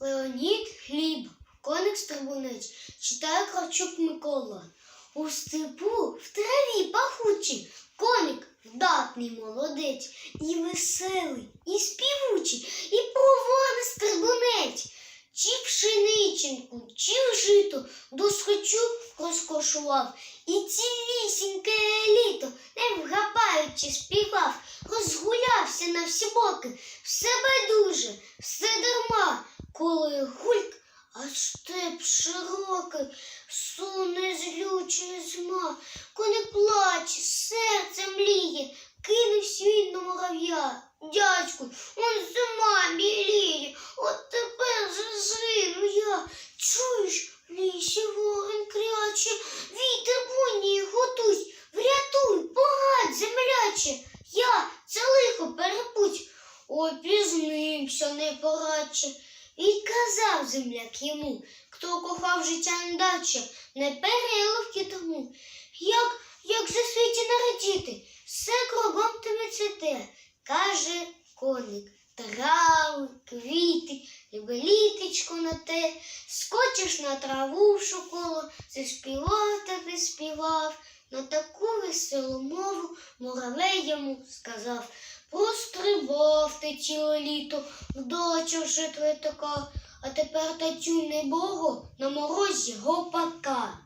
Леонід Хліб, коник стрибунець, читає Кравчук Микола. У степу в траві пахучі, коник вдатний молодець, і веселий, і співучий, і проворний стрибунець. Чи пшениченьку, чи жито до схочу розкошував, і цілісіньке літо, не вгапаючи співав, розгулявся на всі боки, все байдуже, все дарма, коли гульк, а степ широкий, суне злючий зма, кони плаче, серце мліє, кинувся він на мурав'я. Дядьку, он зима біліє, от тепер згину я. Чуєш, лісі вогонь кряче, вітер буйні готусь, врятуй, погадь, земляче, я це лихо перепуть. Опізнився непорадче. І казав земляк йому, хто кохав життя не дача, не переливки тому. Як, як за світі нарадіти, все кругом тебе цвіте, каже коник. Трави, квіти, літечко на те, скочиш на траву в шоколо, заспівав та співав. На таку веселу мову муравей йому сказав. Пострибав ти ціле літо, вдочавши твитока, а тепер та тюй не Богу на морозі гопака.